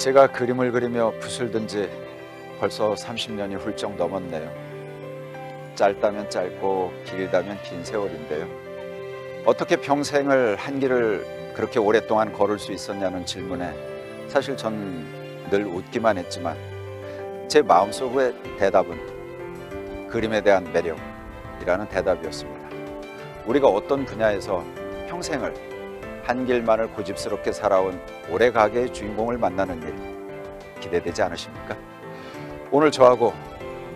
제가 그림을 그리며 붓을 든 지 벌써 30년이 훌쩍 넘었네요. 짧다면 짧고 길다면 긴 세월인데요. 어떻게 평생을 한 길을 그렇게 오랫동안 걸을 수 있었냐는 질문에 사실 전 늘 웃기만 했지만 제 마음속의 대답은 그림에 대한 매력이라는 대답이었습니다. 우리가 어떤 분야에서 평생을 한 길만을 고집스럽게 살아온 오래 가게의 주인공을 만나는 일 기대되지 않으십니까? 오늘 저하고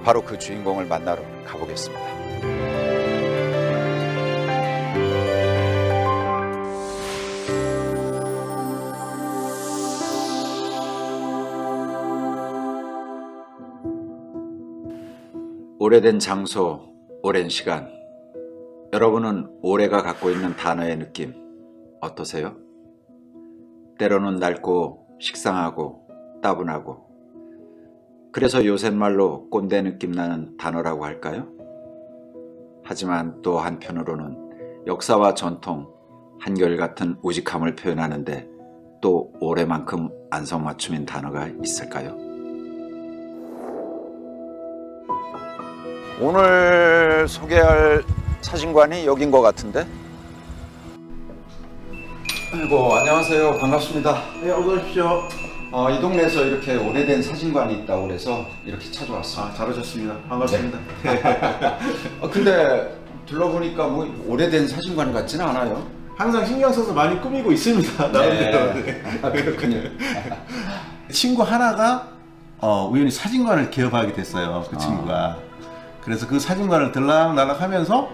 바로 그 주인공을 만나러 가보겠습니다. 오래된 장소, 오랜 시간. 여러분은 올해가 갖고 있는 단어의 느낌 어떠세요? 때로는 낡고 식상하고 따분하고 그래서 요새 말로 꼰대 느낌 나는 단어라고 할까요? 하지만 또 한편으로는 역사와 전통, 한결같은 우직함을 표현하는데 또 올해만큼 안성맞춤인 단어가 있을까요? 오늘 소개할 사진관이 여긴 것 같은데? 아이고 안녕하세요 반갑습니다. 네, 어서 오십시오. 어, 이 동네에서 이렇게 오래된 사진관이 있다고 그래서 이렇게 찾아왔어요. 아, 잘 오셨습니다. 반갑습니다. 어, 근데 둘러보니까 뭐 오래된 사진관 같지는 않아요. 항상 신경 써서 많이 꾸미고 있습니다. 나름대로. 네. 아, 그렇군요. 친구 하나가 어, 우연히 사진관을 개업하게 됐어요. 그 친구가. 그래서 그 사진관을 들락날락 하면서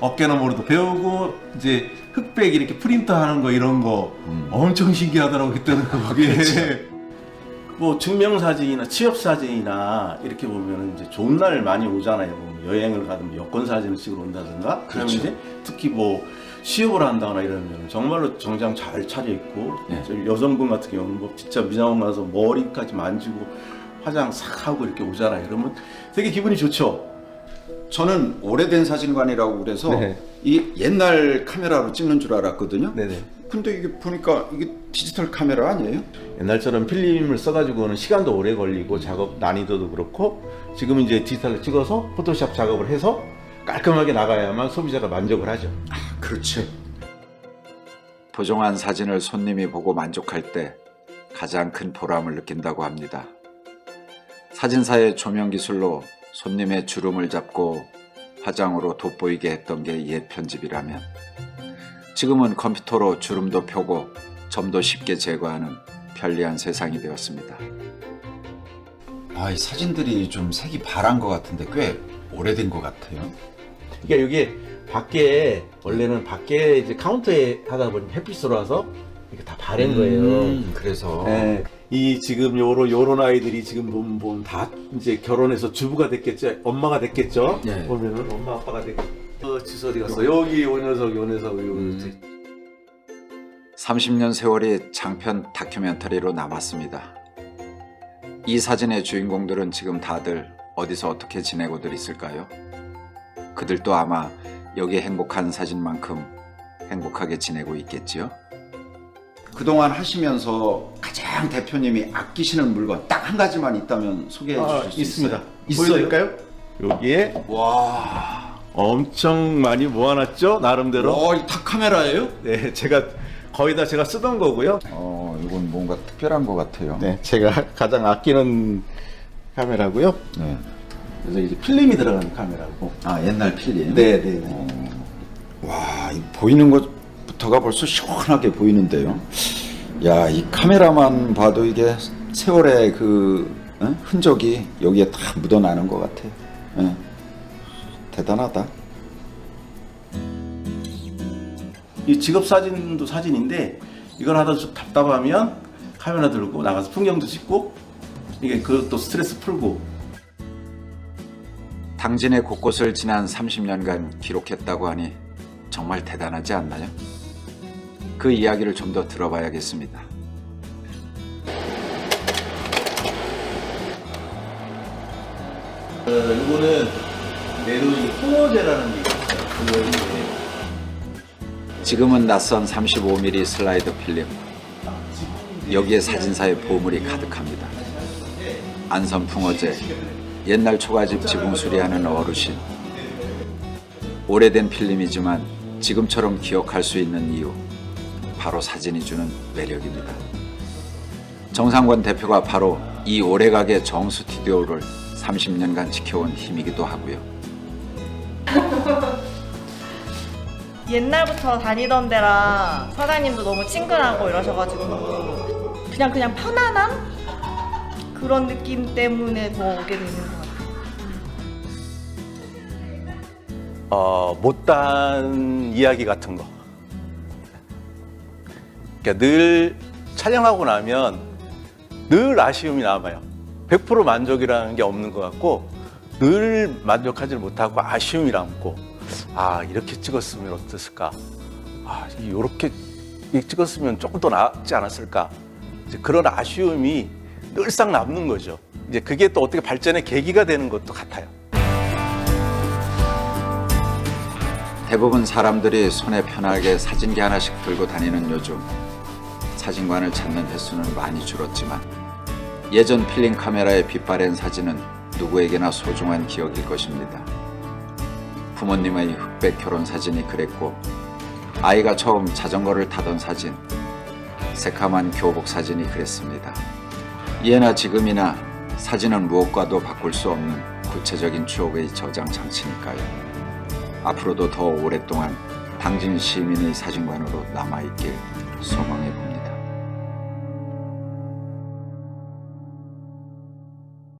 어깨나 모르도 배우고 이제 흑백 이렇게 프린터하는 거 이런 거 음. 엄청 신기하더라고 그때는 그게. 뭐 증명사진이나 취업사진이나 이렇게 보면 이제 좋은 날 많이 오잖아요. 뭐 여행을 가든 여권 사진을 찍으러 온다든가. 그러면 그렇죠. 이제 특히 뭐 취업을 한다거나 이러면 정말로 정장 잘 차려입고 네. 저 여성분 같은 경우는 뭐 진짜 미장원 가서 머리까지 만지고 화장 싹 하고 이렇게 오잖아요. 그러면 되게 기분이 좋죠. 저는 오래된 사진관이라고 그래서 네. 이 옛날 카메라로 찍는 줄 알았거든요. 네네. 근데 이게 보니까 이게 디지털 카메라 아니에요? 옛날처럼 필름을 써가지고는 시간도 오래 걸리고 작업 난이도도 그렇고 지금 이제 디지털로 찍어서 포토샵 작업을 해서 깔끔하게 나가야만 소비자가 만족을 하죠. 그렇지. 보정한 사진을 손님이 보고 만족할 때 가장 큰 보람을 느낀다고 합니다. 사진사의 조명 기술로 손님의 주름을 잡고 화장으로 돋보이게 했던 게 옛 편집이라면 지금은 컴퓨터로 주름도 펴고 점도 쉽게 제거하는 편리한 세상이 되었습니다. 아, 이 사진들이 좀 색이 바란 것 같은데 꽤 오래된 것 같아요. 그러니까 이게 밖에 원래는 밖에 이제 카운터에 하다 보니 햇빛 들어와서 이렇게 다 바랜 거예요. 음, 그래서 네, 이 지금 요런 요런 아이들이 지금 보면, 보면 다 이제 결혼해서 주부가 됐겠죠, 엄마가 됐겠죠. 네. 보면은 엄마 아빠가 됐. 어, 지수 어디 갔어? 여기 요 녀석, 요 녀석, 요 음. 30년 세월이 장편 다큐멘터리로 남았습니다. 이 사진의 주인공들은 지금 다들 어디서 어떻게 지내고들 있을까요? 그들도 아마 여기 행복한 사진만큼 행복하게 지내고 있겠지요? 그동안 하시면서 가장 대표님이 아끼시는 물건 딱 한 가지만 있다면 소개해 아, 주실 수 있습니다. 있어요? 보여드릴까요? 여기에 와, 엄청 많이 모아놨죠, 나름대로. 와, 이다 카메라예요? 네, 제가 거의 다 제가 쓰던 거고요. 어, 이건 뭔가 특별한 것 같아요. 네, 제가 가장 아끼는 카메라고요. 네. 그래서 이제 필름이 들어가는 카메라고. 아, 옛날 필름. 네, 네. 네. 와, 이 보이는 것부터가 벌써 시원하게 보이는데요. 야, 이 카메라만 봐도 이게 세월의 그 어? 흔적이 여기에 다 묻어나는 것 같아요. 예. 대단하다. 이 직업 사진도 사진인데 이걸 하다 좀 답답하면 카메라 들고 나가서 풍경도 찍고 이게 그것도 스트레스 풀고 당진의 곳곳을 지난 30년간 기록했다고 하니 정말 대단하지 않나요? 그 이야기를 좀 더 들어봐야겠습니다. 어, 이거는 내로이 풍어제라는 게 있어요. 그거 이제 지금은 낯선 35mm 슬라이드 필름. 지금 여기에 사진사의 보물이 가득합니다. 안선풍어제, 옛날 초가집 지붕 수리하는 어르신. 오래된 필름이지만 지금처럼 기억할 수 있는 이유. 바로 사진이 주는 매력입니다. 정상권 대표가 바로 이 오래가게 정 스튜디오를 30년간 지켜온 힘이기도 하고요. 옛날부터 다니던 데라 사장님도 너무 친근하고 이러셔가지고 그냥 그냥 편안함 그런 느낌 때문에 더 오게 되는 것 같아요. 어, 못다한 이야기 같은 거. 그러니까 늘 촬영하고 나면 늘 아쉬움이 남아요. 100% 만족이라는 게 없는 것 같고 늘 만족하지 못하고 아쉬움이 남고 아 이렇게 찍었으면 어땠을까? 아 이렇게 찍었으면 조금 더 낫지 않았을까? 그런 아쉬움이 늘상 남는 거죠. 이제 그게 또 어떻게 발전의 계기가 되는 것도 같아요. 대부분 사람들이 손에 편하게 사진기 하나씩 들고 다니는 요즘 사진관을 찾는 횟수는 많이 줄었지만 예전 필름 카메라에 빛바랜 사진은 누구에게나 소중한 기억일 것입니다. 부모님의 흑백 결혼 사진이 그랬고 아이가 처음 자전거를 타던 사진 새카만 교복 사진이 그랬습니다. 예나 지금이나 사진은 무엇과도 바꿀 수 없는 구체적인 추억의 저장 장치니까요. 앞으로도 더 오랫동안 당진 시민의 사진관으로 남아있길 소망해